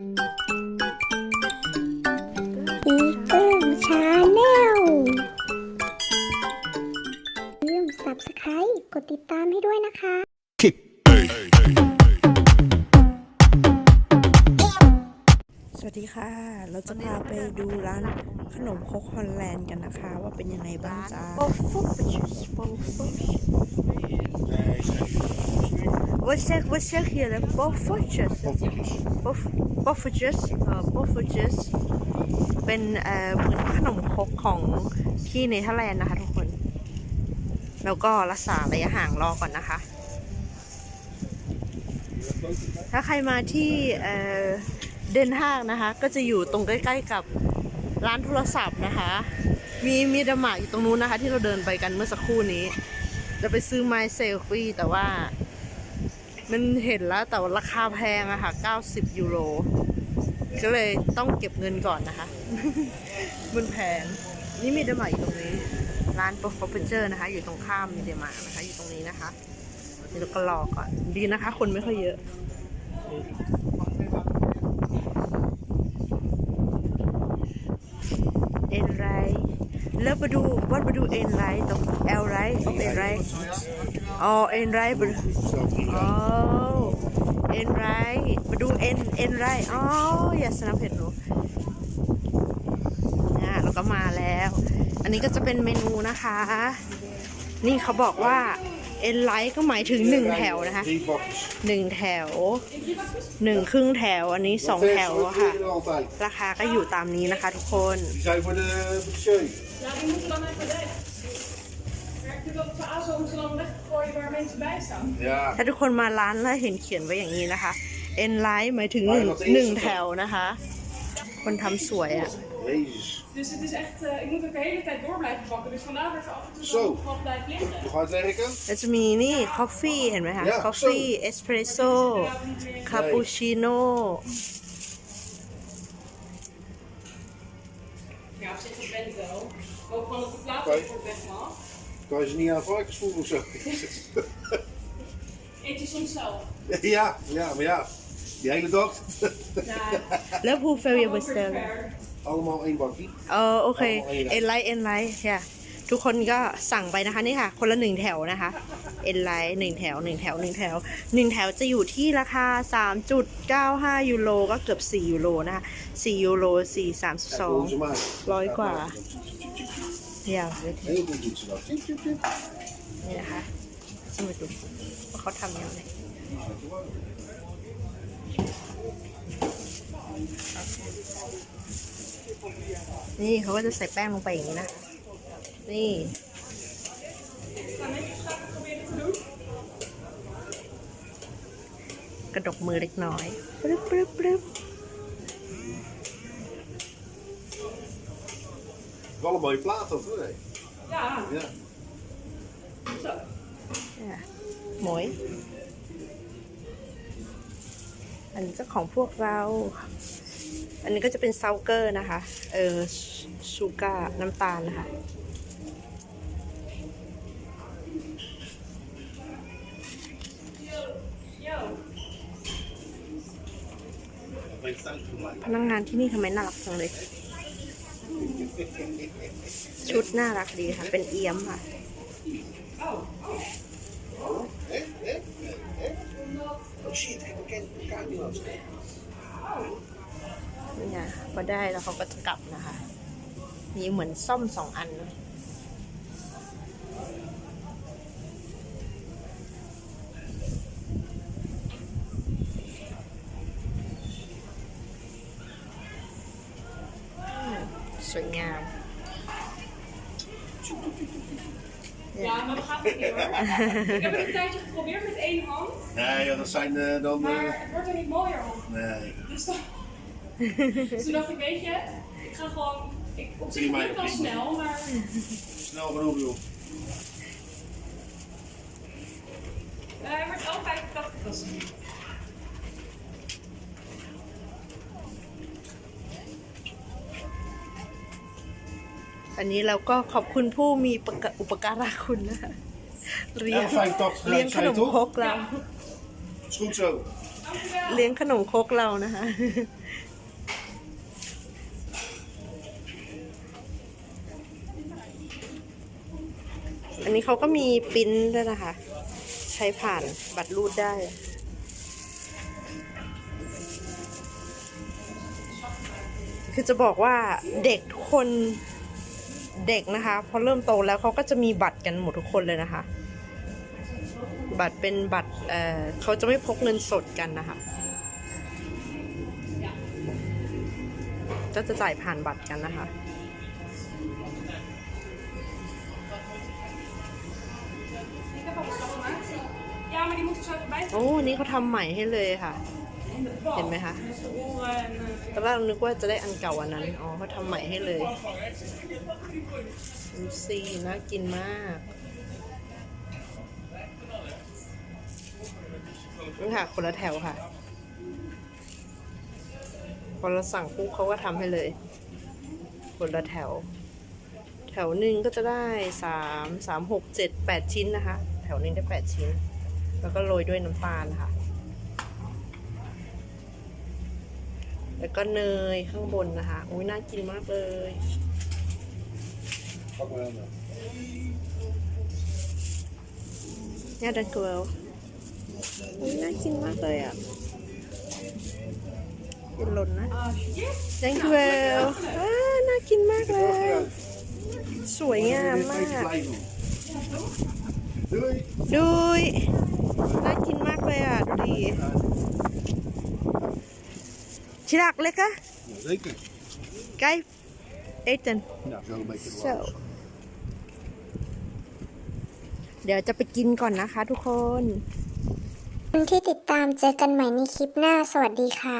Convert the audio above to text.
อีเกิลชาแนลลืม subscribe กดติดตามให้ด้วยนะคะ สวัสดีค่ะ เราจะพาไปดูร้านขนมครกฮอลแลนด์กันนะคะ ว่าเป็นยังไงบ้างจ้า Wat zeg, wat zeg je? Poffertjes. Poffertjes. Poffertjes เป็นเอ่อเหมือนขนมครกของที่เนเธอร์แลนด์นะคะทุกคน แล้วก็รักษาระยะห่างรอก่อนนะคะ ถ้าใครมาที่เอ่อเดนฮากนะคะ ก็จะอยู่ตรงใกล้ๆกับร้านโทรศัพท์นะคะ มีมีดมาร์กอยู่ตรงนู้นนะคะ ที่เราเดินไปกันเมื่อสักครู่นี้ จะไปซื้อไม้เซลฟี่แต่ว่า มันเห็นแล้วแต่ว่าราคาแพงอะค่ะ90 ยูโร ก็เลยต้องเก็บเงินก่อนนะคะ มันแพง นี่มีเดมาอยู่ตรงนี้ ร้านโปรฟเฟเจอร์นะคะ อยู่ตรงข้ามมีเดมานะคะ อยู่ตรงนี้นะคะเดี๋ยวก็รอก่อน ดีนะคะ คนไม่ค่อยเยอะ เอ็นไรแล้วมาดูวัดมาดูเอ็นไรตรงเอลไรตรงเอ็นไรอ๋อเอ็นไรมาดูอ๋อเอ็นไรมาดูเอ็นเอ็นไรอ๋ออย่าสนับเห็นหนูอ่าเราก็มาแล้ว อันนี้ก็จะเป็นเมนูนะคะ นี่เขาบอกว่า เอ็นไลท์ก็หมายถึงหนึ่งแถวนะคะ Drie bakjes. หนึ่งแถวหนึ่งครึ่งแถวอันนี้สองแถวอะค่ะ Die er altijd. ราคาก็อยู่ตามนี้นะคะทุกคน Die zijn voor de, voor de show. Ja, die moeten dan even weg. Maar ik vind dat ze aan zo moeten dan weggooien waar mensen bij staan. Ja. ถ้าทุกคนมาร้านแล้วเห็นเขียนไว้อย่างนี้นะคะ เอ็นไลท์หมายถึงหนึ่งหนึ่งแถวนะคะ คนทำสวยอะ Jezus. Dus het is echt, eh, ik moet ook de hele tijd door blijven pakken. Dus vandaar dat er af en toe Zo. zo wat blijft liggen. Nog uitwerken? แล้วจะมีนี่คอฟฟี่เห็นไหมคะ Ja, คอฟฟี่ zo เอสเพรสโซ่คาปูชิโน่ Ja, op zich dat ben ik wel. Ik hoop gewoon dat de plaat Oké. voor het weg mag. Kan je ze niet aan varkensvoer of zo? Eet je soms zelf? ja, ja, maar ja. Die hele dag. Ja, แล้วพู เฟลยา ook เบ weer สเตอร์ ver. Allemaal één bakje. เออโอเคเอาเอาเอ็นไลท์เอ็นไลท์ค่ะทุกคนก็สั่งไปนะคะนี่ค่ะ คนละหนึ่งแถวนะคะ เอ็นไลท์หนึ่งแถวหนึ่งแถวหนึ่งแถวหนึ่งแถวจะอยู่ที่ราคา 3.95 ยูโรก็เกือบ4ยูโรนะคะ4ยูโร4 Kijk hoe ze 32 maken. Mooi Ja, qua. maken. อย่าเว้ย Heel goed doet ze dat. Tjip, tjip, tjip. นี่นะคะสมุดดูว่าเขาทำยังไง นี่เขาก็จะใส่แป้งลงไปอย่างนี้นะ นี่ กระดกมือเล็กน้อยปรึ๊บปรึ๊บปรึ๊บ Wel een mooie plaat ook, hoor. Ja, Ja. zo. อะหมวยอันนี้ก็ของพวกเรา อันนี้ก็จะเป็นซาเกอร์นะคะ เออชูการ์น้ำตาลนะคะ พนักงานที่นี่ทำไมน่ารักจังเลย ชุดน่ารักดีค่ะ เป็นเอี้ยมค่ะ Oh shit, ik ken elkaar niet eens. นี่ไงพอได้แล้วเขาก็จะกลับนะคะ มีเหมือนซ่อมสองอันนะอืมสวยงาม Ja, maar dat gaat het niet hoor. Ik heb het een tijdje geprobeerd met één hand. Nee, ja, dat zijn eh, dan... Maar eh, het wordt er niet mooier op. nee. Dus, dan... dus toen dacht ik, weet je, ik ga gewoon. Ik, op zich Prima, doe ik wel prima. snel, maar Snel genoeg, joh. eh, hij wordt wel 85 was het. อันนี้เราก็ขอบคุณผู้มีปกอุปการะคุณนะคะเรียง85เลี้ยงขนม zei je คร toch? กเรา Is goed zo. เลี้ยงขนมครกเรานะคะ นนี้เขาก็มีปริ้นด้วยนะคะ ใช้ผ่านบัตรรูดได้คือจะบอกว่าเด็กทุกคนเด็กนะคะ พอเริ่มโตแล้วเขาก็จะมีบัตรกันหมดทุกคนเลยนะคะ บัตรเป็นบัตรเออเขาจะไม่พกเงินสดกันนะคะ ก็จะจ่ายผ่านบัตรกันนะคะ โอ้อันนี้เขาทำใหม่ให้เลยค่ะ เห็นไหมคะตอนแรกนึกว่าจะได้อันเก่าอันนั้น อ๋อเขาทำใหม่ให้เลยดูสิน่ากินมากนี่ค่ะ คนละแถวค่ะ พอเราสั่งปุ๊บเขาก็ทำให้เลย คนละแถว แถวหนึ่งก็จะได้สามสามหกเจ็ดแปดชิ้นนะคะ แถวหนึ่งได้แปดชิ้น แล้วก็โรยด้วยน้ำตาลค่ะ แล้วก็เนยข้างบนนะคะอุ้ยน่ากินมากเลย Pak maar aan. เนี่ยดันเกลอุ้ยน่ากินมากเลยอะกินหล่นนะดันเกลอ่าน่ากินมากเลย สวยงามมาก Blij doen. Doei. ดูย น่ากินมากเลยอะ ดูดิชิรักเล็กอะ Zeker. ไก่เอเจน Nou, zo een beetje Zo. เดี๋ยวจะไปกินก่อนนะคะทุกคนคนที่ติดตามเจอกันใหม่ในคลิปหน้า สวัสดีค่ะ